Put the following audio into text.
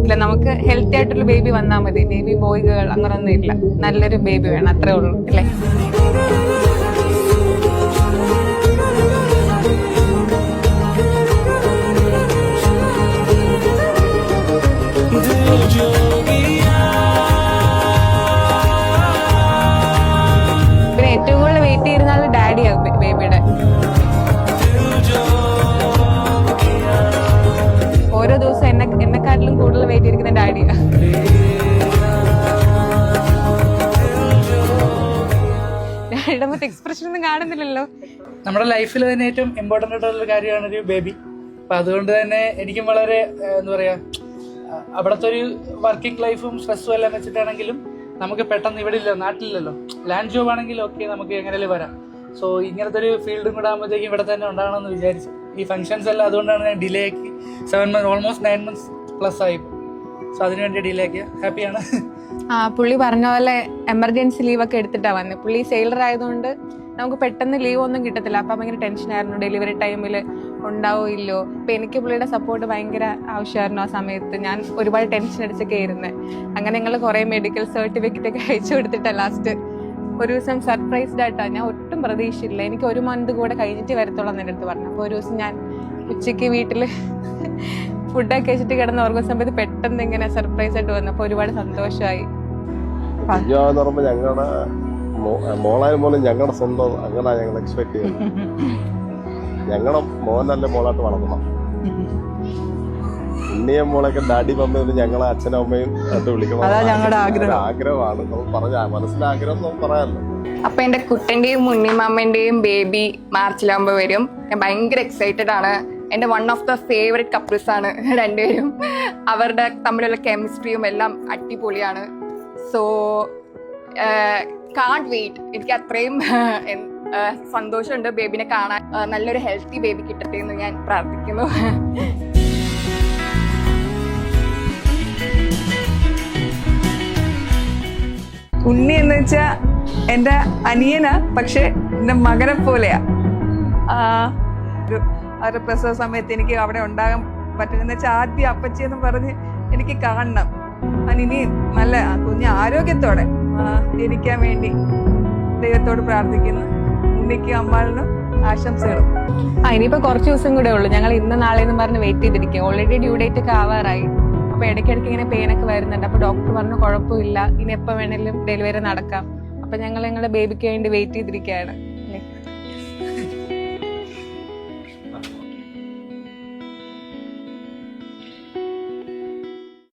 ഇല്ല നമുക്ക് ഹെൽത്തി ആയിട്ടുള്ള ബേബി വന്നാൽ മതി. ബേബി ബോയ് ഗേൾ അങ്ങനൊന്നും ഇല്ല. നല്ലൊരു ബേബി വേണം അത്രേ ഉള്ളൂ അല്ലേ? പിന്നെ ഡാഡിയുടെ എക്സ്പ്രഷൻ ഒന്നും കാണുന്നില്ലല്ലോ. നമ്മുടെ ലൈഫിൽ തന്നെ ഏറ്റവും ഇമ്പോർട്ടന്റ് ആയിട്ടുള്ള കാര്യമാണ് ഒരു ബേബി അപ്പം അതുകൊണ്ട് തന്നെ എനിക്കും വളരെ എന്താ പറയാ അവിടുത്തെ ഒരു വർക്കിംഗ് ലൈഫും സ്ട്രെസ്സും എല്ലാം വെച്ചിട്ടാണെങ്കിലും നമുക്ക് പെട്ടെന്ന് ഇവിടെ ഇല്ല നാട്ടിലില്ലല്ലോ. ലാൻഡ് ജോബ് ആണെങ്കിൽ ഓക്കെ നമുക്ക് എങ്ങനെയാലും വരാം. സോ ഇങ്ങനത്തെ ഒരു ഫീൽഡും കൂടെ ആകുമ്പോഴത്തേക്കും ഇവിടെ തന്നെ ഉണ്ടാകണമെന്ന് വിചാരിച്ചു. ഈ ഫംഗ്ഷൻസ് എല്ലാം അതുകൊണ്ടാണ് ഞാൻ ഡിലേ ആക്കി seven month almost nine months plus ആയി. സോ അതിനുവേണ്ടി ഡിലേ ആക്കിയ. ഹാപ്പിയാണ് ആ പുള്ളി പറഞ്ഞ പോലെ എമർജൻസി ലീവ് ഒക്കെ എടുത്തിട്ടാണ് വന്നത് പുള്ളി സെയിലർ ആയതുകൊണ്ട് നമുക്ക് പെട്ടെന്ന് ലീവ് ഒന്നും കിട്ടത്തില്ല. അപ്പം ഭയങ്കര ടെൻഷനായിരുന്നു ഡെലിവറി ടൈമിൽ ഉണ്ടാവോ ഇല്ലോ അപ്പം എനിക്ക് പുള്ളിയുടെ സപ്പോർട്ട് ഭയങ്കര ആവശ്യമായിരുന്നു ആ സമയത്ത്. ഞാൻ ഒരുപാട് ടെൻഷൻ അടിച്ചൊക്കെ ഇരുന്നത് അങ്ങനെ ഞങ്ങൾ കുറേ മെഡിക്കൽ സർട്ടിഫിക്കറ്റ് ഒക്കെ അയച്ചു കൊടുത്തിട്ടാണ് ലാസ്റ്റ് ഒരു ദിവസം സർപ്രൈസ്ഡ് ആയിട്ടാണ് ഞാൻ ഒട്ടും പ്രതീക്ഷയില്ല എനിക്ക് ഒരു മന്ത് കൂടെ കഴിഞ്ഞിട്ട് വരത്തോളം എന്റെ അടുത്ത് പറഞ്ഞു. അപ്പോൾ ഒരു ദിവസം ഞാൻ ഉച്ചയ്ക്ക് വീട്ടിൽ ഫുഡൊക്കെ കഴിച്ചിട്ട് കിടന്ന് ഓർക്കുന്ന സമയത്ത് പെട്ടെന്ന് ഇങ്ങനെ സർപ്രൈസ് ആയിട്ട് വന്നപ്പോൾ ഒരുപാട് സന്തോഷമായി ഞങ്ങളുടെ മോളായാലും പോലും ഞങ്ങളുടെ സ്വന്തം അങ്ങനെ ഞങ്ങൾ എക്സ്പെക്ട് ചെയ്യുന്നത് ഞങ്ങളുടെ മോനല്ല മോളായിട്ട് വളർത്തണം ഉണ്ണിയും മോളൊക്കെ ഡാഡി മമ്മയും ഞങ്ങളെ അച്ഛനും അമ്മയും ആയിട്ട് വിളിക്കണം. ആഗ്രഹമാണ്. നമ്മൾ പറഞ്ഞ മനസ്സിലെ ആഗ്രഹം നമുക്ക് പറയാമല്ലോ അപ്പൊ എന്റെ കുട്ടന്റെയും ഉണ്ണിമാമന്റെയും ബേബി മാർച്ചിലാകുമ്പോ വരും. ഞാൻ ഭയങ്കര എക്സൈറ്റഡ് ആണ്. എന്റെ one of the favourite couples ആണ് രണ്ടുപേരും. അവരുടെ തമ്മിലുള്ള കെമിസ്ട്രിയും എല്ലാം അടിപൊളിയാണ്. സോ കാണ്ട് വെയിറ്റ് എനിക്ക് അത്രയും സന്തോഷമുണ്ട് ബേബിനെ കാണാൻ. നല്ലൊരു ഹെൽത്തി ബേബി കിട്ടട്ടെ എന്ന് ഞാൻ പ്രാർത്ഥിക്കുന്നു. ഉണ്ണി എന്ന് വെച്ചാൽ എന്റെ അനിയനാ പക്ഷെ എന്റെ മകനെ പോലെയാ അവരുടെ പ്രസവ സമയത്ത് എനിക്ക് അവിടെ ഉണ്ടാകാൻ പറ്റുന്ന വെച്ചാൽ ആദ്യം അപ്പച്ചി എന്ന് പറഞ്ഞ് എനിക്ക് കാണണം. അനിനി നല്ല കുഞ്ഞ് ആരോഗ്യത്തോടെ ആ, ഇരിക്കാൻ വേണ്ടി ദൈവത്തോട് പ്രാർത്ഥിക്കുന്നു. ഉണ്ണിക്കും അമ്മാളിനും ആശംസകളും. ആ ഇനിയിപ്പോ കുറച്ച് ദിവസം കൂടെ ഉള്ളൂ. ഞങ്ങൾ ഇന്ന് നാളെ എന്ന് പറഞ്ഞ് വെയിറ്റ് ചെയ്തിരിക്കും. ഓൾറെഡി ഡ്യൂ ഡേറ്റ് ഒക്കെ ആവാറായി. അപ്പൊ ഇടയ്ക്കിടയ്ക്ക് ഇങ്ങനെ പെയിനൊക്കെ വരുന്നുണ്ട്. അപ്പൊ ഡോക്ടർ പറഞ്ഞു കുഴപ്പമില്ല. ഇനി എപ്പോ വേണേലും ഡെലിവറി നടക്കാം. അപ്പൊ ഞങ്ങൾ ഞങ്ങളുടെ ബേബിക്ക് വേണ്ടി വെയിറ്റ് ചെയ്തിരിക്കുകയാണ്.